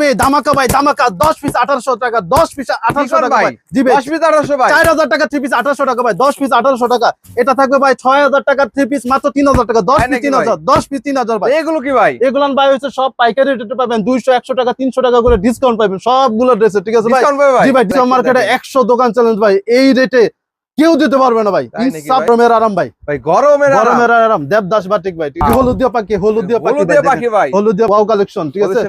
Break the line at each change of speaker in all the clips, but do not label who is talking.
ভাই ধামাকা ভাই ধামাকা। দশ পিস আঠারোশো টাকা দশ পিস আঠারোশো টাকা
ভাই?
ভাই
দশ পিস আঠারোশো ভাই?
চার হাজার টাকা থ্রি পিস আঠারোশো টাকা ভাই দশ পিস আঠারোশো টাকা। এটা থাকবে ভাই ছয় হাজার টাকা থ্রি পিস মাত্র তিন হাজার টাকা দশ পিস তিন হাজার দশ পিস তিন হাজার ভাই।
এগুলো কি ভাই?
এগুলান ভাই হচ্ছে সব পাইকারি রেটে পাবেন দুইশো একশো টাকা তিনশো টাকা করে ডিসকাউন্ট পাবেন সবগুলো ড্রেসে ঠিক আছে ভাই?
ভাই?
জি ভাই ডিসকাউন্ট মার্কেটে একশো দোকান চ্যালেঞ্জ ভাই এই রেটে কেউ দিতে পারবে না ভাই।
তাই
ইনসাফ রমের আরাম ভাই।
ভাই গরমের আরাম।
গরমের আরাম। দেবদাস বাটিক ভাই. হলুদ দিয়ে পাখি হলুদ দিয়ে পাখি
হলুদ দিয়ে। পাখি ভাই।
হলুদ দিয়ে ওয়াও কালেকশন ঠিক আছে?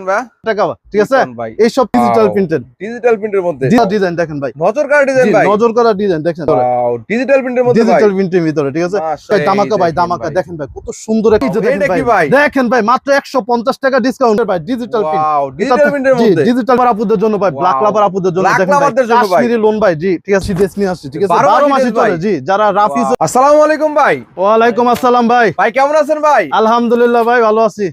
টাকা ঠিক আছে?
এই সব
এইসব ডিজিটাল. প্রিন্টেড
ডিজিটাল প্রিন্টের মধ্যে?
ডিজাইন দেখেন ভাই।
নজর কাটা ডিজাইন ভাই?
নজর করা ডিজাইন দেখেন।
ওয়াও ডিজিটাল প্রিন্টের মধ্যে
ডিজিটাল প্রিন্টের ভিতরে ঠিক আছে? ভাই, দামাকা ভাই? দামাকা দেখেন ভাই কত সুন্দর একটা এই যে
এটা
দেখেন ভাই।
ভাই?
দেখেন ভাই মাত্র 150 টাকা ডিসকাউন্ট ভাই ডিজিটাল প্রিন্ট
ওয়াও ডিজিটাল প্রিন্টের মধ্যে।
ডিজিটাল আপুদের জন্য ভাই ব্ল্যাক লাভার আপুদের জন্য। দেখেন ভাই
lover দের জন্য ভাই।
কাশ্মীরি লোন ভাই জি ঠিক আছে সিরিয়াস নিয়ে আসছে ঠিক আছে? 12
মাসে
মাসে চলে জি যারা রাফিজ
আসসালামু আলাইকুম ভাই।
আসসালাম ভাই।
ভাই কেমন আছেন ভাই?
আলহামদুলিল্লাহ ভাই ভালো আছি।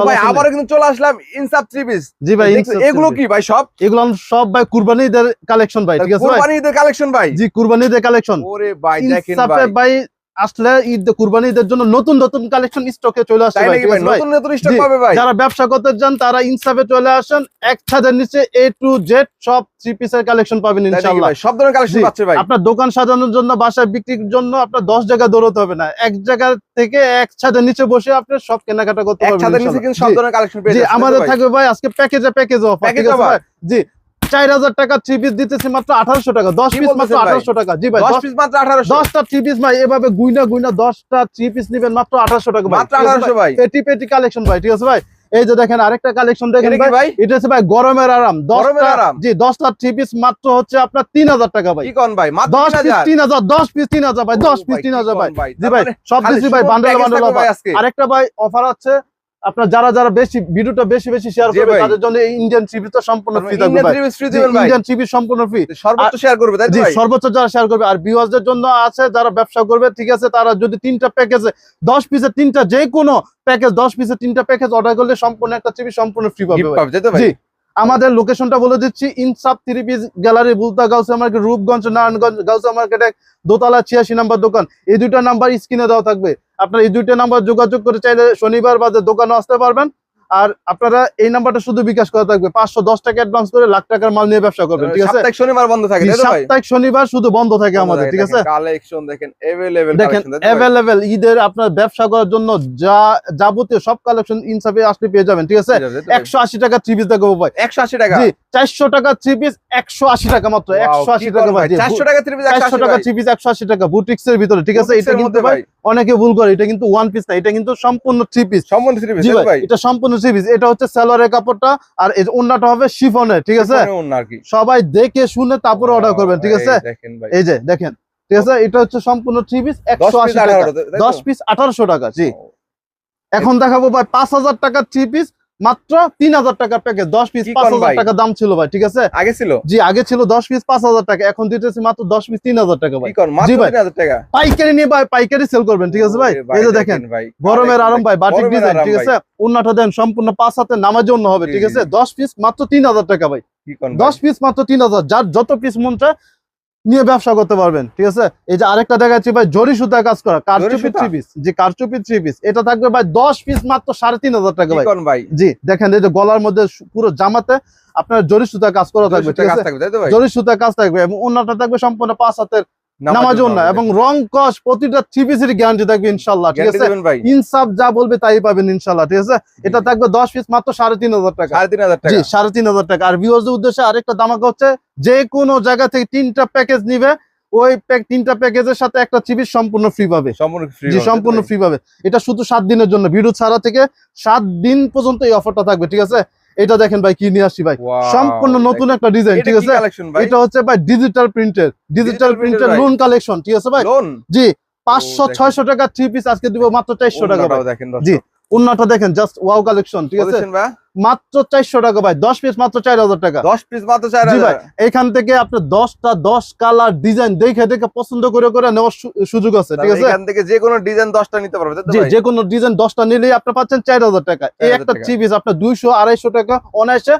ভাই আবারও কিন্তু চলে আসলাম ইনসাফ থ্রি পিস
জি ভাই
এগুলো কি ভাই সব?
এগুলো সব ভাই কুরবানিদের কালেকশন ভাই ঠিক আছে
কুরবানি ঈদের কালেকশন ভাই।
জি কুরবানিদের কালেকশন
ওরে ভাই দেখেন ভাই।
ভাই আসলে ঈদ কুরবানি ঈদের জন্য নতুন নতুন কালেকশন স্টকে চলে ভাই?
নতুন নতুন স্টক পাবে ভাই?
যারা ব্যবসা করতে চান তারা ইনসাফে চলে আসেন। এক ছাদের নিচে এ টু জেড সব থ্রি পিসের কালেকশন পাবেন ইনশাআল্লাহ?
সব ধরনের কালেকশন পাচ্ছে ভাই?
আপনার দোকান সাজানোর জন্য বাসায় বিক্রির জন্য আপনার দশ জায়গা দৌড়তে হবে না। এক জায়গা থেকে এক ছাদের নিচে বসে আপনি সব কেনাকাটা করতে
এক
পারবেন
ছাদের নিচে কিন্তু সব ধরনের কালেকশন পেয়ে
জি আমাদের থাকবে ভাই আজকে প্যাকেজে প্যাকেজ অফার ঠিক আছে জি। চার হাজার টাকা থ্রি পিস দিতেছি মাত্র আঠারোশো টাকা। দশ পিস মাত্র? আঠারোশো টাকা। জি ভাই
দশ পিস মাত্র আঠারোশো।
দশটা থ্রি পিস ভাই এভাবে গুইনা গুইনা দশটা থ্রি পিস নিবেন মাত্র আঠারোশো টাকা ভাই।
মাত্র? আঠারোশো ভাই?
পেটি পেটি কালেকশন ভাই ঠিক আছে ভাই? এই যে দেখেন আরেকটা কালেকশন দেখেন ভাই? এটা হচ্ছে ভাই গরমের আরাম।
গরমের আরাম?
জি দশটা থ্রি পিস মাত্র হচ্ছে আপনার তিন হাজার টাকা ভাই।
কি কোন ভাই? মাত্র
দশ পিস? তিন হাজার। দশ পিস তিন হাজার ভাই দশ পিস তিন হাজার ভাই? জি ভাই সব কিছু ভাই বান্ডেল বান্ডেল
ভাই
আরেকটা ভাই অফার আছে আপনার যারা যারা বেশি ভিডিওটা বেশি বেশি শেয়ার করবে। তাদের জন্য ইন্ডিয়ান টিভি তো সম্পূর্ণ ফ্রি থাকবে
ইন্ডিয়ান
টিভি সম্পূর্ণ ফ্রি
সর্বোচ্চ শেয়ার করবে তাই
জি
ভাই?
সর্বোচ্চ যারা শেয়ার করবে আর ভিউয়ারদের জন্য আছে যারা ব্যবসা করবে ঠিক আছে তারা যদি তিনটা প্যাকেজে দশ পিসে তিনটা যে কোনো প্যাকেজ দশ পিসে তিনটা প্যাকেজ অর্ডার করলে সম্পূর্ণ একটা টিভি সম্পূর্ণ ফ্রি পাবে জি। আমাদের লোকেশনটা বলে দিচ্ছি, Insaf three piece gallery, Bulta Gausia market, Rupganj, Narayanganj Gausia market এক দোতলা ছিয়াশি নাম্বার দোকান। এই দুইটা নাম্বার স্ক্রিনে দেওয়া থাকবে। আপনার এই দুইটা নাম্বার যোগাযোগ করে চাইলে শনিবার বাদে দোকানও আসতে পারবেন। আর আপনারা এই নাম্বারটা শুধু বিকাশ করা থাকবে পাঁচশো দশ টাকা অ্যাডভান্স করে লাখ টাকার মাল নিয়ে ব্যবসা করবেন ঠিক আছে
সাপ্তাহিক শনিবার বন্ধ থাকে তাই তো ভাই
সাপ্তাহিক শনিবার শুধু বন্ধ থাকে আমাদের ঠিক আছে
কালেকশন দেখেন अवेलेबल
দেখেন অ্যাভেলেবেল ঈদের আপনার ব্যবসা করার জন্য যা যাবতীয় সব কালেকশন ইনসাফে আসলে পেয়ে যাবেন ঠিক আছে একশো আশি টাকা থ্রি পিস দেখবো ভাই
180 টাকা
জি চারশো টাকা থ্রি পিস একশো আশি টাকা মাত্র
Wow,
একশো আশি
কি
টাকা
কোন
ভাই
ভাই 400 টাকা 3 পিস
চারশো টাকা থ্রি পিস একশো আশি টাকা বুটিক্স এর ভিতরে ঠিক আছে এটা কিন্তু ভাই অনেকে ভুল করে এটা কিন্তু ওয়ান পিস না এটা কিন্তু সম্পূর্ণ থ্রি পিস
সম্পূর্ণ থ্রি পিস
ভাই
ভাই।
এটা সম্পূর্ণ থ্রি পিস এটা হচ্ছে সালোয়ারের কাপড়টা আর এই ওন্নাটা হবে শিফনের ঠিক আছে? সবাই দেখে শুনে তারপরে অর্ডার করবেন ঠিক আছে?
এই
যে দেখেন ঠিক আছে? এটা হচ্ছে সম্পূর্ণ থ্রি পিস
10
একশো
পিস
আশি টাকা।
18 তাই তো?
দশ পিস আঠারোশো টাকা জি। এখন দেখাবো ভাই পাঁচ হাজার টাকা থ্রি পিস মাত্র তিন হাজার টাকার প্যাকেজ দশ পিস পাঁচ হাজার টাকা দাম ছিল ভাই ঠিক আছে?
আগে ছিল?
জি আগে ছিল দশ পিস পাঁচ হাজার টাকা এখন দিতেছি মাত্র দশ পিস তিন হাজার টাকা ভাই। জি ভাই। পাইকারি নিয়ে ভাই পাইকারি সেল করবেন ঠিক আছে ভাই? এই যে দেখেন গরমের আরাম ভাই বাটিক ডিজাইন ঠিক আছে? উন্নাটা দেন সম্পূর্ণ পাঁচ হাতে নামার জন্য হবে ঠিক আছে? দশ পিস মাত্র তিন হাজার টাকা ভাই। দশ পিস মাত্র তিন হাজার যার যত পিস মন চায় নিয়ে ব্যবসা করতে পারবেন ঠিক আছে? এই যে আরেকটা দেখাচ্ছি ভাই জরি সুতা কাজ করা কারচুপি? থ্রি পিস যে কারচুপি থ্রি পিস এটা থাকবে ভাই দশ পিস মাত্র সাড়ে তিন হাজার টাকা ভাই।
ভাই।
জি দেখেন এই যে গলার মধ্যে পুরো জামাতে আপনার জরি সুতা কাজ করা থাকবে ঠিক আছে? জরি সুতা কাজ থাকবে এবং অন্যটা থাকবে সম্পূর্ণ পাঁচ হাতের নামাজ না এবং রং কস প্রতিটা থ্রি পিসের গ্যারান্টি থাকবে ইনশাল্লাহ ঠিক আছে? ইনসাফ যা বলবে তাই পাবেন ইনশাল্লাহ ঠিক আছে? এটা থাকবে দশ পিস মাত্র সাড়ে তিন হাজার টাকা।
3500
জি
টাকা।
সাড়ে তিন হাজার টাকা। আর ভিউয়ার্সদের উদ্দেশ্যে আরেকটা দামাকা হচ্ছে যে কোনো জায়গা থেকে তিনটা প্যাকেজ নিবে ওই তিনটা প্যাকেজের সাথে একটা চিবিস সম্পূর্ণ ফ্রি পাবে।
সম্পূর্ণ ফ্রি
সম্পূর্ণ ফ্রি পাবে। এটা শুধু সাত দিনের জন্য। ভিডিও ছাড়া থেকে সাত দিন পর্যন্ত এই অফারটা থাকবে ঠিক আছে? এটা দেখেন ভাই কি নিয়ে আসছি ভাই? সম্পূর্ণ নতুন একটা ডিজাইন ঠিক আছে? এটা হচ্ছে ভাই ডিজিটাল প্রিন্টের ডিজিটাল প্রিন্টের। লোন কালেকশন ঠিক আছে ভাই? জি পাঁচশো। ছয়শো টাকা থ্রি পিস আজকে দিব মাত্র চারশো টাকা
দেখেন
জি, উন্নাটা দেখেন জাস্ট ওয়াও কালেকশন ঠিক আছে? মাত্র চারশো টাকা ভাই দশ পিস মাত্র চার হাজার টাকা।
10 পিস মাত্র
চার ভাই এখান থেকে আপনি দশটা দশ কালার ডিজাইন দেখে দেখে পছন্দ করে করে নেওয়ার সুযোগ আছে ঠিক আছে?
এখান থেকে যে কোনো ডিজাইন 10টা নিতে পারবে
যে কোনো ডিজাইন দশটা নিলেই আপনি পাচ্ছেন চার হাজার টাকা। এই একটা
চিপিস
থ্রি পিস আপনার দুইশো আড়াইশো টাকা অনায়াসে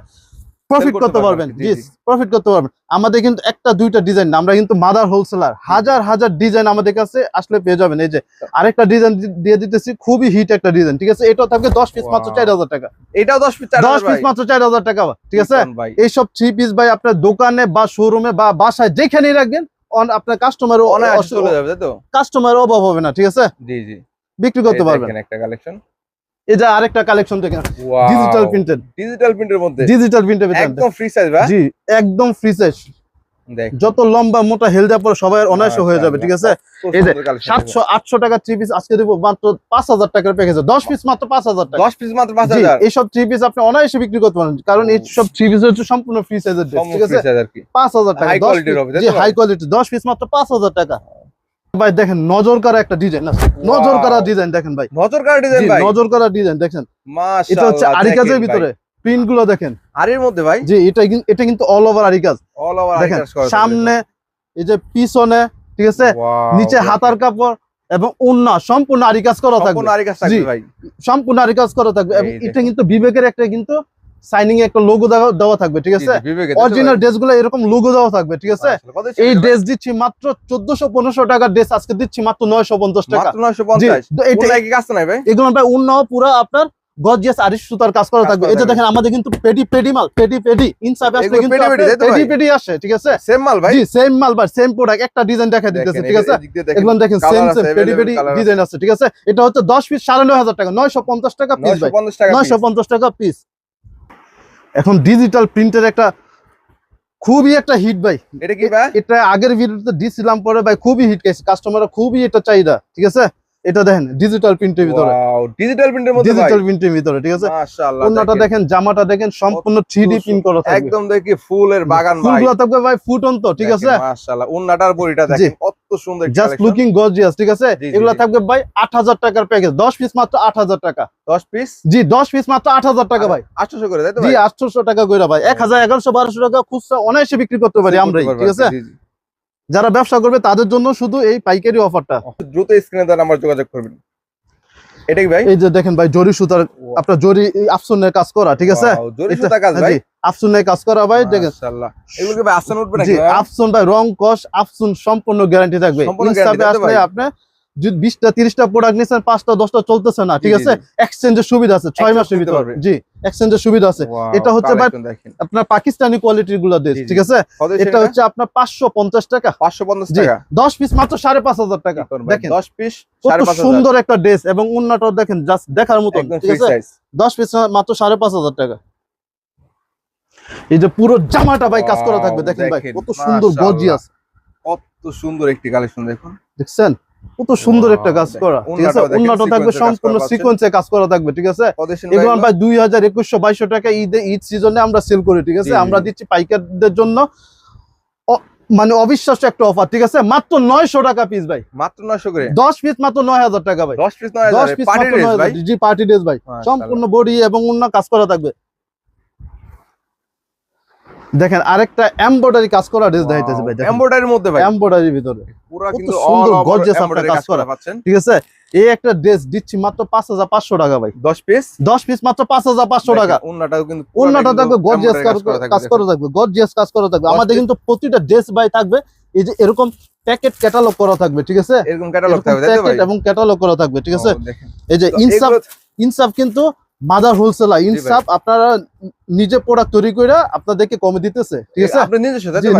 প্রফিট
করতে পারবেন, জি।
প্রফিট করতে পারবেন। আমাদের কিন্তু একটা দুইটা ডিজাইন না আমরা কিন্তু মাদার হোলসেলার হাজার হাজার ডিজাইন আমাদের কাছে আসলে পেয়ে যাবেন। এই যে আরেকটা ডিজাইন দিয়ে দিতেছি খুবই হিট একটা ডিজাইন ঠিক আছে? এটা থাকবে দশ পিস মাত্র
Wow.
চার হাজার টাকা।
এটাও দশ পিস চার
দশ পিস মাত্র চার হাজার টাকা ঠিক আছে?
ভাই।
এইসব থ্রি পিস ভাই আপনার দোকানে বা শোরুমে বা বাসায় যেখানেই রাখবেন অন- আপনার কাস্টমার
অনেক চলে যাবে তো?
কাস্টমার অভাব হবে না ঠিক আছে?
জি জি।
বিক্রি করতে পারবেন।
একটা কালেকশন
এই যে আরেকটা কালেকশন দেখেন ডিজিটাল প্রিন্টেড
ডিজিটাল প্রিন্টের মধ্যে?
ডিজিটাল প্রিন্টেড
একদম ফ্রি সাইজ ভাই?
জি একদম ফ্রি সাইজ যত লম্বা মোটা হেলদা পরে সবাই অনায়াসে হয়ে যাবে ঠিক আছে? এই যে সাতশো আটশো টাকা থ্রি পিস আজকে দেবো মাত্র পাঁচ হাজার টাকার প্যাকেজ দশ পিস মাত্র পাঁচ হাজার টাকা।
দশ পিস মাত্র পাঁচ
জি,
হাজার?
এইসব থ্রি পিস আপনি অনায়াসে বিক্রি করতে পারেন কারণ এই সব থ্রি পিস হচ্ছে সম্পূর্ণ ফ্রি সাইজের ঠিক আছে?
সাইজ আর কি।
পাঁচ হাজার টাকা
High
দশ
quality র হবে,
জি হাই কোয়ালিটি দশ পিস মাত্র পাঁচ হাজার টাকা। ভাই দেখেন নজর করা একটা ডিজাইন আছে। নজর করা ডিজাইন দেখেন ভাই।
নজর কাটা ডিজাইন ভাই।
নজর করা ডিজাইন দেখেন।
মাশাআল্লাহ
এটা হচ্ছে আরিকাজের ভিতরে। প্রিন্টগুলো দেখেন।
আরির মধ্যে ভাই?
জি এটা এটা কিন্তু অল ওভার আরিকাজ
অল ওভার
সামনে এই যে পিছনে ঠিক আছে? নিচে হাতার কাপড় এবং উন্না সম্পূর্ণ আরিকাজ করা থাকবে।
সম্পূর্ণ আরিকাজ থাকবে ভাই।
সম্পূর্ণ আরিকাজ করা থাকবে। এবং এটা কিন্তু বিবেকের একটা কিন্তু সাইনিং এ একটা লোগো দেওয়া থাকবে ঠিক আছে?
অরিজিনাল
অরিজিনাল ড্রেসগুলো এরকম লোগো দেওয়া থাকবে ঠিক আছে? এই ড্রেস দিচ্ছি মাত্র চোদ্দশো পনেরোশো টাকার ড্রেস আজকে দিচ্ছি মাত্র নয়শো পঞ্চাশ টাকা।
মাত্র নয়শো
জি
পঞ্চাশ?
তো এটা
কি কাজ নাই ভাই?
এগুলো ভাই উন্নাও পুরো আপনার গজিয়াস আরিশ সুতার কাজ করা থাকবে। এটা দেখেন আমাদের কিন্তু পেডি পেডি মাল পেডি পেডি ইনসাফে আসলে কিন্তু
পেডি পেডি, তাই তো ভাই?
পেডি পেডি আসে ঠিক আছে?
সেম মাল ভাই?
জি সেম মাল ভাই সেম প্রোডাক্ট একটা ডিজাইন দেখা দিতেছে ঠিক আছে?
এদিক- এদিক দিয়ে দেখেন।
এগুলো দেখেন সেম সেম পেডি পেডি ডিজাইন আছে। ঠিক আছে? এটা হচ্ছে দশ পিস সাড়ে নয় হাজার টাকা নয়শো পঞ্চাশ টাকা পিস ভাই।
950
নয়শো পঞ্চাশ টাকা পিস এখন ডিজিটাল প্রিন্টের একটা খুবই একটা হিট ভাই।
এটা কি ভাই?
এটা আগের ভিডিওতে দিছিলাম পরে ভাই খুবই হিট গেছে কাস্টমাররা খুবই এটা চাহিদা ঠিক আছে? এটা দেখেন ডিজিটাল প্রিন্টের ভিতরে।
ওয়াও ডিজিটাল প্রিন্টের মধ্যে ভাই।
ডিজিটাল প্রিন্টের ভিতরে ঠিক আছে?
মাশাআল্লাহ
অন্যটা দেখেন। জামাটা দেখেন সম্পূর্ণ থ্রি ডি প্রিন্ট করা থাকবে।
একদম দেখি ফুলের বাগান ভাই।
ফুলগুলো থাকবে ভাই ফুটন্ত ঠিক আছে?
মাশাআল্লাহ উন্নাটার বড়িটা দেখেন কত সুন্দর
জাস্ট লুকিং গর্জিয়াস ঠিক আছে? এগুলো থাকবে ভাই আট হাজার টাকার প্যাকেজ দশ পিস মাত্র আট হাজার টাকা।
10 পিস
জি দশ পিস মাত্র আট হাজার টাকা ভাই।
800 করে তাই তো
জি
ভাই?
আটশোশো টাকা কইরা ভাই। এক হাজার এগারোশো বারোশো টাকা খুচরা অনায়াসে বিক্রি করতে পারি আমরা ঠিক আছে। যারা ব্যবসা করবে তাদের জন্য শুধু এই পাইকারি অফারটা
দ্রুত স্ক্রিনে দেওয়া আমার যোগাযোগ করবেন। এটা কি ভাই?
এই যে দেখেন ভাই জরি সুতার আপনার জরি আফসুনের কাজ করা ঠিক আছে?
জরি সুতা কাজ ভাই?
জি আফসুনের কাজ করা ভাই দেখেন।
মাশাআল্লাহ। এগুলো কি ভাই আফসুন উঠবে নাকি
আফসুন ভাই রং কস আফসুন সম্পূর্ণ গ্যারান্টি থাকবে।
guarantee
আসলে
ভাই।
আপনি যদি বিশটা তিরিশটা প্রোডাক্ট নিচ্ছেন পাঁচটা দশটা চলতেছে না ঠিক আছে? এক্সচেঞ্জের সুবিধা আছে ছয়
নিতে
ভিতরে।
পারবে।
জি এক্সচেঞ্জের সুবিধা আছে। এটা হচ্ছে। আপনার পাকিস্তানি কোয়ালিটিরগুলো দেশ। ঠিক আছে? এটা হচ্ছে আপনার পাঁচশো পঞ্চাশ টাকা।
550
জি
টাকা?
দশ পিস মাত্র সাড়ে পাঁচ হাজার টাকা। দেখেন।
10 পিস
কত সুন্দর একটা ড্রেস এবং উন্নাটাও দেখেন জাস্ট দেখার মতো ঠিক আছে? দশ পিস মাত্র সাড়ে পাঁচ হাজার টাকা। এই যে পুরো জামাটা ভাই কাজ করা থাকবে দেখেন ভাই কত সুন্দর। গর্জিয়াস।
কত সুন্দর একটি কালেকশন দেখুন।
দেখছেন? কত সুন্দর একটা কাজ করা ঠিক আছে? উন্নাটা থাকবে সম্পূর্ণ সিকোয়েন্সে কাজ করা থাকবে ঠিক আছে? এগুলো আমরা দুই হাজার একুশশো বাইশশো টাকা ঈদে ঈদ সিজনে আমরা সেল করি ঠিক আছে? আমরা দিচ্ছি পাইকারদের জন্য মানে অবিশ্বাস্য একটা অফার ঠিক আছে? মাত্র নয়শো টাকা পিস ভাই।
মাত্র 900 করে?
দশ পিস মাত্র নয় হাজার টাকা ভাই।
10 পিস 9000
দশ পিস নয় হাজার জি পার্টি ড্রেস ভাই। সম্পূর্ণ বডি এবং অন্য কাজ করা থাকবে। দেখেন আরেকটা এমব্রয়ডারি কাজ করা ড্রেস দেখাইতেছে ভাই
এমব্রয়ডারির মধ্যে ভাই।
এমব্রয়ডারির ভিতরে।
পুরো কিন্তু
সুন্দর
embroidery
আপনার কাজ করা।
পাচ্ছেন।
ঠিক আছে? এই একটা ড্রেস দিচ্ছি মাত্র পাঁচ হাজার পাঁচশো টাকা ভাই।
10 পিস
দশ পিস মাত্র পাঁচ হাজার পাঁচশো টাকা।
উন্নাটাও কিন্তু
অন্যটা থাকবে গর্জিয়াস কাজ করা থাকবে গর্জিয়াস কাজ করা থাকবে। আমাদের কিন্তু প্রতিটা ড্রেস ভাই থাকবে। এই যে এরকম প্যাকেট ক্যাটালগ করা থাকবে ঠিক আছে?
এরকম ক্যাটালগ থাকবে
এবং ক্যাটালগ করা থাকবে ঠিক আছে? এই যে ইনসাফ ইনসাফ কিন্তু মাদার হোলসেলার ইনসাফ আপনারা নিজে প্রোডাক্ট তৈরি করে আপনাদেরকে কমে দিতেছে ঠিক আছে?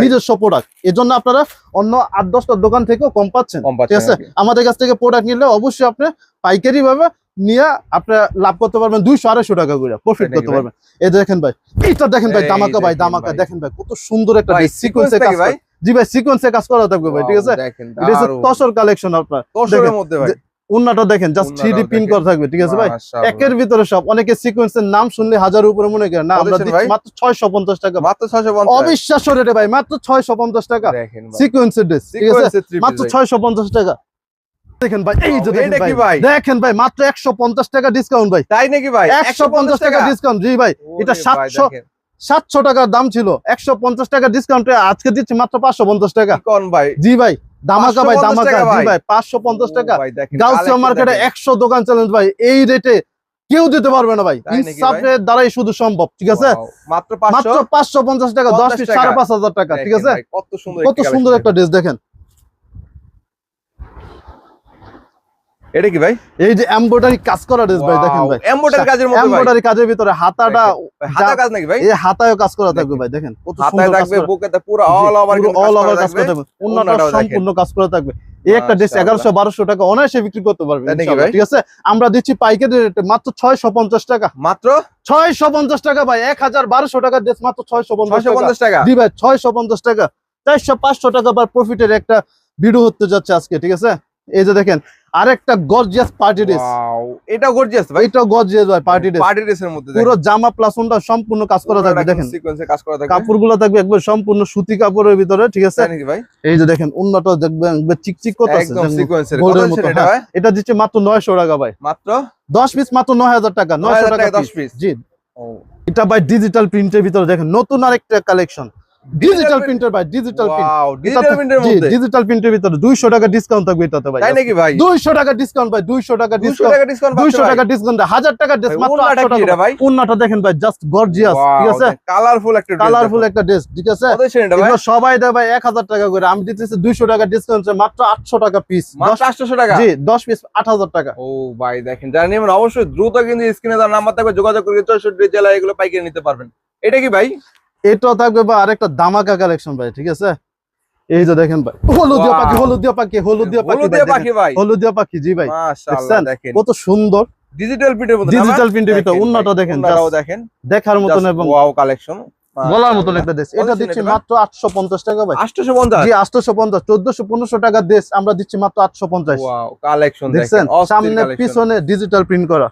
নিজস্ব
প্রোডাক্টের জন্য আপনারা অন্য আট দশটা দোকান থেকেও কম পাচ্ছেন ঠিক আছে? আমাদের কাছ থেকে প্রোডাক্ট নিলে অবশ্যই আপনি পাইকারি ভাবে নিয়ে আপনি লাভ করতে পারবেন দুইশো আড়াইশো টাকা করে প্রফিট করতে পারবেন। এই দেখেন ভাই এইটা দেখেন ভাই দামাকা ভাই দামাকা দেখেন ভাই কত সুন্দর একটা সিকোয়েন্সে কাজ জি ভাই সিকোয়েন্সে কাজ করা থাকবে ভাই ঠিক আছে? এটা তসর কালেকশন আপনার।
তসরের মধ্যে ভাই।
উন্নাটা দেখেন জাস্ট থ্রি পিন করা থাকবে ঠিক আছে ভাই? একের ভিতরে সব অনেকে সিকোয়েন্সের নাম শুনলে হাজার উপরে মনে করেন না আমরা দিচ্ছি মাত্র ছয়শো পঞ্চাশ টাকা।
মাত্র 650
অবিশ্বাস্য রেটে ভাই মাত্র ছয়শো পঞ্চাশ টাকা।
দেখেন ভাই।
সিকোয়েন্সের ড্রেস ঠিক আছে? মাত্র
piece ভাই।
ছয়শো পঞ্চাশ টাকা। দেখেন ভাই এই যে দেখেন ভাই? দেখেন ভাই মাত্র একশো পঞ্চাশ টাকা ডিসকাউন্ট ভাই।
তাই নাকি ভাই?
একশো পঞ্চাশ টাকা ডিসকাউন্ট জি ভাই। এটা
ওরে ভাই,
সাতশো সাতশো টাকার দাম ছিল একশো পঞ্চাশ টাকা ডিসকাউন্টে আজকে দিচ্ছি মাত্র পাঁচশো পঞ্চাশ টাকা।
ভাই?
জি ভাই। দামাকা ভাই দামাকা। জি
ভাই।
ভাই। পাঁচশো পঞ্চাশ টাকা।
ভাই, দেখেন,
গাউসিয়া মার্কেটে
দেখেন।
একশো দোকান চ্যালেঞ্জ ভাই। এই রেটে কেউ দিতে পারবে না ভাই। ইনসাফের দ্বারাই শুধু সম্ভব ঠিক আছে?
মাত্র পাঁচশো?
মাত্র পাঁচশো পঞ্চাশ টাকা দশ
50
পিস
টাকা।
সাড়ে পাঁচ হাজার টাকা ঠিক আছে?
কত সুন্দর একটা
ড্রেস দেখেন।
এটা কি ভাই?
এই যে এমব্রয়ডারি কাজ করা ড্রেস ভাই দেখেন ভাই।
এমব্রয়ডারি কাজের মধ্যে
এমব্রয়ডারি কাজের ভিতরে হাতাটা
হাতা কাজ নাকি ভাই?
এই হাতায়ও কাজ করা থাকবে ভাই দেখেন। কত সুন্দর কাজ
থাকবে বুকেতে পুরো অল ওভার
অল ওভার কাজ করা থাকবে। অন্যটা সম্পূর্ণ কাজ করা থাকবে। এই একটা ড্রেস
মাশাআল্লাহ।
এগারোশো বারোশো টাকা অনায়াসে বিক্রি করতে পারবে? ঠিক আছে? আমরা দিচ্ছি পাইকারি রেটে মাত্র ছয়শো পঞ্চাশ টাকা।
মাত্র?
ছয়শো পঞ্চাশ টাকা ভাই এক হাজার বারোশো টাকার ড্রেস মাত্র ছয়শো পঞ্চাশ
ছয়শো
টাকা
পঞ্চাশ টাকা?
জি ভাই ছয়শো পঞ্চাশ টাকা। চারশো পাঁচশো টাকা বা প্রফিটের একটা ভিডিও হতে যাচ্ছে আজকে ঠিক আছে? এই যে দেখেন আরেকটা গর্জিয়াস পার্টি ড্রেস
এটা গর্জিয়াস ভাই।
এটা গর্জিয়াস ভাই পার্টি ড্রেস
পার্টি ড্রেসের মধ্যে
পুরো জামা প্লাস ওনটা সম্পূর্ণ কাজ করা থাকবে দেখেন।
সিকোয়েন্সে কাজ করা থাকবে।
কাপড়গুলো থাকবে একবার সম্পূর্ণ সুতি কাপড়ের ভিতরে ঠিক আছে?
ভাই?
এই যে দেখেন উন্নত দেখবেন একবার চিকচিক করতেছে
একদম সিকোয়েন্সের কত এটা ভাই?
এটা দিচ্ছে মাত্র নয়শো টাকা ভাই।
মাত্র?
দশ পিস মাত্র নয় হাজার টাকা নয়শো
9,000
টাকা
টাকা 10
পিস
পিস
জি।
ও।
এটা ভাই ডিজিটাল প্রিন্টের ভিতরে দেখেন নতুন আরেকটা কালেকশন ডিজিটাল প্রিন্টার ভাই ডিজিটাল প্রিন্ট
ডিজিটাল প্রিন্টের মধ্যে?
ডিজিটাল প্রিন্টের ভিতরে 200 টাকা ডিসকাউন্ট থাকবে এটাতে ভাই।
তাই নাকি ভাই?
200 টাকা ডিসকাউন্ট ভাই 200 টাকা ডিসকাউন্ট
টাকা ডিসকাউন্ট
200 টাকা ডিসকাউন্ট 1000 টাকা ড্রেস মাত্র
ওন্নাটা
800 টাকা।
ভাই?
উন্নাটা দেখেন ভাই জাস্ট গর্জিয়াস ঠিক আছে?
কালারফুল একটা
কালারফুল একটা ড্রেস ঠিক আছে? এগুলো সবাই দেয় ভাই 1000 টাকা করে। আমি দিতেছি 200 টাকা ডিসকাউন্ট মাত্র 800 টাকা পিস
মাত্র 800 টাকা?
জি 10 পিস 8000 টাকা।
ও ভাই দেখেন যারা নেবেন অবশ্যই দ্রুত কিন্তু স্ক্রিনে তার নাম্বার থাকবে যোগাযোগ করে চৌষট্টি জেলায় এগুলো পাইকারি নিতে পারবেন। এটা কি ভাই?
এটাও থাকবে বা আরেকটা দামাকা কালেকশন ভাই ঠিক আছে? এই যে দেখেন ভাই হলুদিয়া. পাখি হলুদিয়া পাখি হলুদিয়া পাখি ভাই
হলুদিয়া পাখি ভাই।
হলুদিয়া পাখি জি ভাই
মাশাআল্লাহ দেখেন।
কত সুন্দর।
ডিজিটাল প্রিন্টের মধ্যে
ডিজিটাল প্রিন্টের ভিতর উন্নত দেখেন just
দেখেন।
দেখার মতন এবং
ওয়াও কালেকশন
বলার মতন একটা
দেশ
এটা দিচ্ছি
এটা?
মাত্র 850 টাকা ভাই।
850
জি 850 1400 1500 টাকা দেশ আমরা দিচ্ছি মাত্র 850
ওয়াও কালেকশন দেখেন
সামনে পিছনে ডিজিটাল প্রিন্ট করা।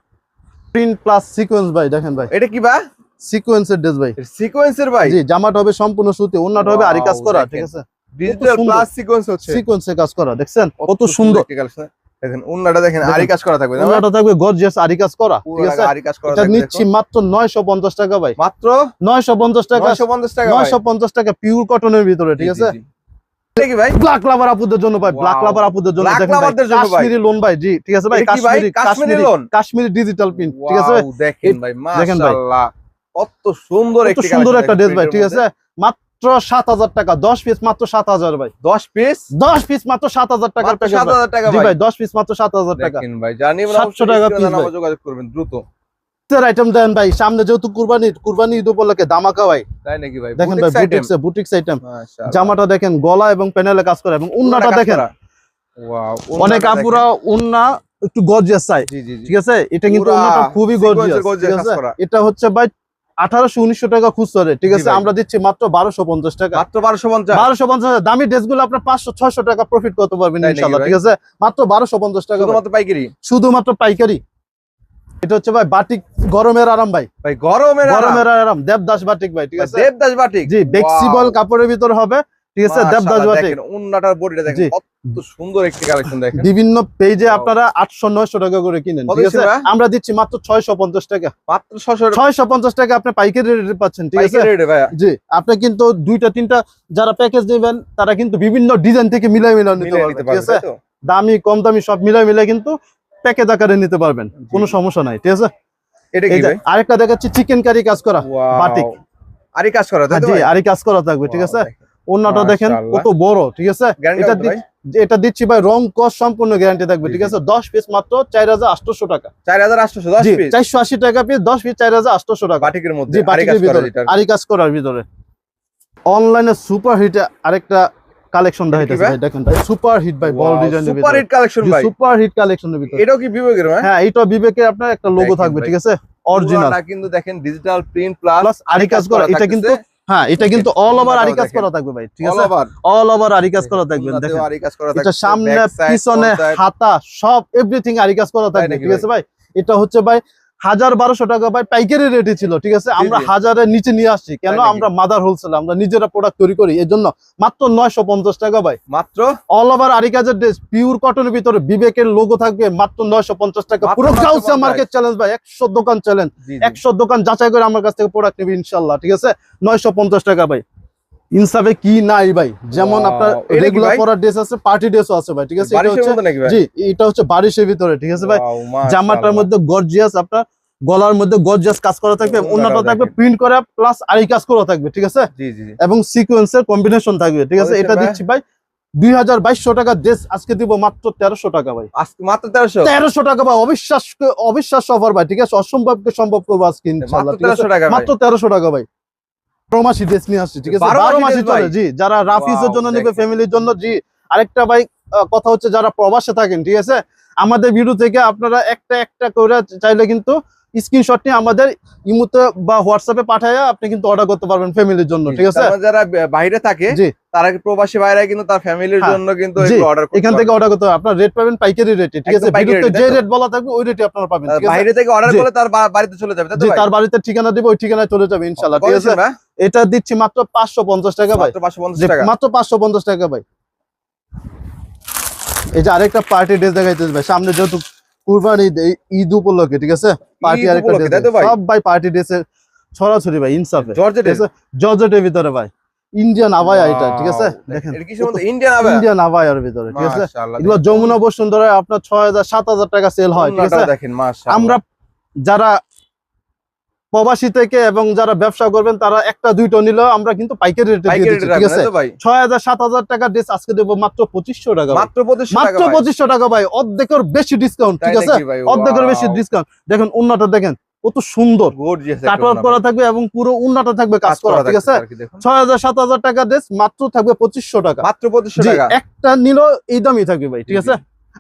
প্রিন্ট প্লাস সিকোয়েন্স ভাই দেখেন ভাই।
এটা কি ভাই?
সিকোয়েন্সের ড্রেস ভাই।
সিকোয়েন্সের ভাই?
জি জামাটা হবে সম্পূর্ণ সুতি ওন্নাটা হবে আরি কাজ করা। ঠিক আছে?
ডিজিটাল প্লাস সিকোয়েন্স হচ্ছে।
সিকোয়েন্সে কাজ করা দেখছেন? কত সুন্দর
দেখেন উন্নাটা দেখেন। আরি কাজ করা থাকবে
ওন্নাটা থাকবে গর্জিয়াস আরি কাজ করা ঠিক আছে?
আরি কাজ করা
এটা নিচ্ছি মাত্র 950 টাকা ভাই।
মাত্র?
950 টাকা
950 টাকা
950 টাকা পিওর কটনের ভিতরে ঠিক আছে? ব্ল্যাক লাভার আপুদের জন্য ভাই ব্ল্যাক. লাভার আপুদের জন্য। কাশ্মীরি লোন ভাই জি ঠিক আছে ভাই
ভাই?
কাশ্মীরি
কাশ্মীরি
কাশ্মীরি কাশ্মীরি ডিজিটাল প্রিন্ট ঠিক আছে
দেখেন ভাই
দেখেন ভাই।
মাশাআল্লাহ। কত সুন্দর একটি
সুন্দর একটা ড্রেস ভাই ঠিক আছে? মাত্র 7000 টাকা 10 পিস মাত্র 7000 ভাই।
মধ্যে। 10 পিস
10 পিস মাত্র 7000 টাকার প্যাকেজ
7000 টাকা ভাই।
ভাই 10 পিস মাত্র 7000 টাকা।
দেখেন ভাই জানি
700 টাকা piece
যোগাযোগ করবেন দ্রুত।
তের আইটেম দেন ভাই সামনে যেহেতু কুরবানি কুরবানি ঈদ উপলক্ষে দামাকা ভাই।
তাই নাকি ভাই?
দেখেন ভাই বুটিক্স বুটিক্স আইটেম জামাটা দেখেন গলা এবং প্যানেলে কাজ করে এবং উন্নাটা দেখেন। অনেক আপুরা উন্না একটু গর্জিয়াস চাই ঠিক আছে? এটা কিন্তু উন্নাটা খুবই গর্জিয়াস। এটা হচ্ছে ভাই আঠারোশো উনিশশো টাকা খুচরে ঠিক আছে? আমরা দিচ্ছি মাত্র বারোশো পঞ্চাশ টাকা।
মাত্র 1250
বারোশো পঞ্চাশ দামি ড্রেসগুলো আপনার পাঁচশো ছয়শো টাকা প্রফিট করতে পারবেন ইনশাল্লাহ ঠিক আছে? মাত্র বারোশো পঞ্চাশ টাকা।
পাইকারি?
শুধুমাত্র পাইকারি। এটা হচ্ছে ভাই বাটিক গরমের আরাম ভাই।
ভাই গরমের আরাম।
গরমের আরাম। দেবদাস বাটিক ভাই ঠিক আছে?
দেবদাস বাটিক?
জি ফ্লেক্সিবল কাপড়ের ভিতর হবে ঠিক আছে? দেবদাস বাটিক।
দেখেন উন্নাটার বডিটা দেখেন
জি।
কত সুন্দর একটি কালেকশন দেখেন।
বিভিন্ন পেজে আপনারা আটশো নয়শো টাকা করে কিনেন ঠিক আছে? আমরা দিচ্ছি মাত্র ছয়শো পঞ্চাশ টাকা।
মাত্র 600
ছয়শো পঞ্চাশ টাকা আপনি পাইকারি রেটে পাচ্ছেন ঠিক আছে?
রেটে ভাই
জি আপনি কিন্তু দুইটা তিনটা যারা প্যাকেজ নেবেন তারা কিন্তু বিভিন্ন ডিজাইন থেকে মিলাই মিলাই নিতে পারবেন ঠিক আছে? দামি কম দামি সব মিলাই মিলাই কিন্তু প্যাকেজ আকারে নিতে পারবেন কোনো সমস্যা নাই ঠিক আছে?
এটা কি ভাই?
আরেকটা দেখাচ্ছি চিকেন কারি কাজ করা. বাটিক।
আরি কাজ করা তাই
জি
ভাই?
আরই কাজ করা থাকবে ঠিক আছে। অন্যটা দেখেন কত বড় ঠিক আছে? এটা এটা দিচ্ছি ভাই রং কস সম্পূর্ণ গ্যারান্টি থাকবে ঠিক আছে? দশ পিস মাত্র চার হাজার আটশোশো টাকা।
4800 10
জি
পিস
চারশো আশি টাকা পিস দশ পিস চার হাজার আটশোশো টাকা।
বাটিকের মধ্যে আরি কাজ
করার ভিতরে অনলাইনে সুপার হিট আরেকটা কালেকশন দেখাইতেছে
ভাই?
ভাই দেখেন ভাই সুপার হিট ভাই বল ডিজাইনের
সুপার হিট কালেকশন ভাই।
সুপার হিট কালেকশনের ভিতরে।
এটাও কি বিবেকের ভাই?
হ্যাঁ এইটা বিবেকের আপনার একটা লোগো থাকবে ঠিক আছে? অরিজিনাল
কিন্তু দেখেন ডিজিটাল প্রিন্ট প্লাস
প্লাস আরি কাজ করা এটা কিন্তু হ্যাঁ এটা কিন্তু অল ওভার আরি কাজ করা থাকবে ভাই ঠিক আছে? অল ওভার আরি কাজ করা থাকবে দেখেন। এটা সামনে পিছনে হাতা সব এভরিথিং আরি কাজ করা থাকবে ঠিক আছে ভাই? এটা হচ্ছে ভাই হাজার বারোশো টাকা ভাই পাইকারি রেটে ছিল ঠিক আছে? আমরা হাজারের নিচে নিয়ে আসছি। কেন? আমরা মাদার হোলসেল আমরা নিজেরা প্রোডাক্ট তৈরি করি। এই জন্য মাত্র নয়শো পঞ্চাশ টাকা ভাই।
মাত্র?
অল ওভার আরি কাজের ড্রেস পিওর কটনের ভিতরে বিবেকের লোগো থাকবে মাত্র নয়শো পঞ্চাশ টাকা। পুরো
950
গাউসিয়া মার্কেট চ্যালেঞ্জ ভাই একশো দোকান চ্যালেঞ্জ। একশো দোকান যাচাই করে আমার কাছ থেকে প্রোডাক্ট নেবে ইনশাল্লাহ ঠিক আছে? নয়শো পঞ্চাশ টাকা ভাই। ইনসাফে কি নাই ভাই? যেমন আপনার রেগুলার? পরার ড্রেস আছে পার্টি ড্রেসও আছে ভাই ঠিক আছে? এটা হচ্ছে জি এটা হচ্ছে বারিশের ভিতরে ঠিক আছে ভাই? জামাটার মধ্যে গর্জিয়াস আপনার গলার মধ্যে গর্জিয়াস কাজ করা থাকবে অন্যটা থাকবে প্রিন্ট করা প্লাস আরি কাজ করা থাকবে ঠিক আছে?
জি জি জি।
এবং সিকোয়েন্সের কম্বিনেশন থাকবে ঠিক আছে? এটা। দিচ্ছি ভাই দুই হাজার বাইশশো টাকা ড্রেস আজকে দিব মাত্র তেরোশো টাকা ভাই।
মাত্র তেরোশো?
তেরোশো টাকা ভাই অবিশ্বাস অবিশ্বাস অফার ভাই ঠিক আছে? অসম্ভবকে সম্ভব করব আজকে
মাত্র তেরোশো টাকা ভাই।
মাত্র তেরোশো টাকা ভাই বারো মাসি ড্রেস নিয়ে আসছি ঠিক আছে?
বারো
বারো
মাসি
মাসি
dress ভাই?
চলে জি যারা রাফিজের জন্য নেবে ফ্যামিলির জন্য জি আরেকটা কথা হচ্ছে যারা প্রবাসে থাকেন ঠিক আছে? আমাদের ভিডিও থেকে আপনারা একটা একটা করে চাইলে কিন্তু স্ক্রিনশট নিয়ে আমাদের ইমুতে বা হোয়াটসঅ্যাপে পাঠায় আপনি কিন্তু অর্ডার করতে পারবেন ফ্যামিলির জন্য ঠিক আছে?
যারা বাইরে থাকে তারা প্রবাসী বাইরে কিন্তু তার ফ্যামিলির
হ্যাঁ,
জন্য কিন্তু অর্ডার
এখান থেকে অর্ডার করতে হবে আপনার রেট পাবেন পাইকারি রেটে ঠিক আছে? ভিডিওতে যে রেট বলা থাকবে ওই রেটে আপনারা পাবেন
বাইরে থেকে অর্ডার। করলে তার বাড়িতে চলে যাবে তাই তো
জি তার বাড়িতে ঠিকানা দিব ওই ঠিকানায় চলে যাবে ইনশাল্লাহ
কত
ঠিক আছে? এটা দিচ্ছি মাত্র পাঁচশো পঞ্চাশ টাকা ভাই।
মাত্র 550 টাকা।
মাত্র পাঁচশো পঞ্চাশ টাকা ভাই। এই যে আরেকটা পার্টি ড্রেস দেখাইতে ভাই সামনে যেহেতু কুরবানি ঈদ, ঈদ উপলক্ষে ঠিক আছে? পার্টি ড্রেস
তো ভাই?
সব ভাই পার্টি ড্রেসের ছড়াছড়ি ভাই ইনসাফে জর্জেটের ভিতরে ভাই। ইন্ডিয়ান আবায়া এটা ঠিক আছে? দেখেন।
ইন্ডিয়ান
আবায়ার ভিতরে ঠিক আছে? এগুলো যমুনা বসুন্ধরায় আপনার ছয় হাজার সাত হাজার টাকা সেল হয় ঠিক আছে?
দেখেন
আমরা যারা প্রবাসী থেকে এবং যারা ব্যবসা করবেন তারা একটা দুইটা নিলেও আমরা কিন্তু পাইকারি রেটে দিয়ে দিচ্ছি ঠিক আছে? হাজার সাত হাজার টাকা ড্রেস আজকে দেবো মাত্র পঁচিশশো টাকা ভাই।
মাত্র 2500 টাকা
মাত্র
ভাই।
পঁচিশশো টাকা ভাই। অর্ধেকের বেশি ডিসকাউন্ট ঠিক আছে? অর্ধেকের বেশি ডিসকাউন্ট দেখেন উন্নাটা দেখেন কত সুন্দর। কাটওয়ার্ক করা থাকবে এবং পুরো উন্নাটা থাকবে কাজ করা ঠিক আছে। ছয় হাজার সাত হাজার টাকা ড্রেস মাত্র থাকবে পঁচিশশো টাকা।
মাত্র 2500 টাকা।
একটা নিলেও এই দামই থাকবে ভাই ঠিক আছে?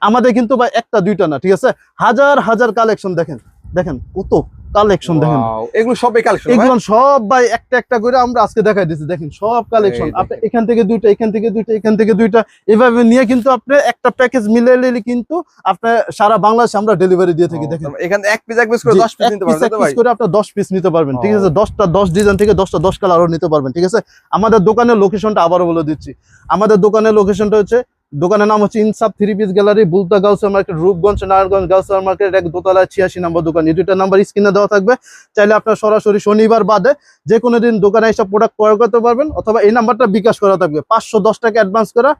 আমাদের কিন্তু ভাই একটা দুইটা না ঠিক আছে? হাজার হাজার কালেকশন দেখেন দেখেন কত কালেকশন দেখেন।
এগুলো সবই কালেকশন
এগুলো সব ভাই একটা একটা করে আমরা আজকে দেখাই দিচ্ছি দেখেন সব কালেকশন আপনি এখান থেকে দুইটা এখান থেকে দুইটা এখান থেকে দুইটা এভাবে নিয়ে কিন্তু আপনি একটা প্যাকেজ মিলে নিলে কিন্তু আপনি সারা বাংলাদেশে আমরা ডেলিভারি দিয়ে থাকি দেখেন।
এখান এক পিস এক পিস করে 10 পিস নিতে পারবেন তো ভাই?
করে আপনি 10 পিস নিতে পারবেন ঠিক আছে? 10টা 10 ডিজাইন থেকে 10টা 10 কালারও নিতে পারবেন ঠিক আছে? আমাদের দোকানের লোকেশনটা আবারো বলে দিচ্ছি। আমাদের দোকানের লোকেশনটা হচ্ছে দোকানের নাম হচ্ছে Insaf three piece gallery Bulta Gausia market Rupganj Narayanganj Gausia market এক দোতলা ছিয়াশি নম্বর দোকান। এই দুইটা নাম্বার স্ক্রিনে দেওয়া থাকবে। চাইলে আপনার সরাসরি শনিবার বাদে যে কোনো দিন দোকানে এসব প্রোডাক্ট ক্রয় করতে পারবেন অথবা এই নাম্বারটা বিকাশ করা থাকবে। পাঁচশো দশ টাকা অ্যাডভান্স করা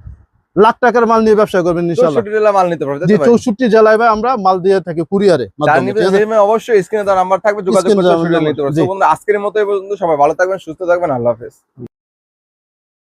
লাখ টাকার মাল নিয়ে ব্যবসা করবেন ইনশাল্লাহ
64 মাল নিতে পারবেন
জি চৌষট্টি জেলায় ভাই আমরা মাল দিয়ে থাকি কুরিয়ারে
অবশ্যই স্ক্রিনে তার নাম্বার থাকবে যোগাযোগ আজকের মতো সবাই ভালো থাকবেন সুস্থ থাকবেন। আল্লাহ হাফেজ।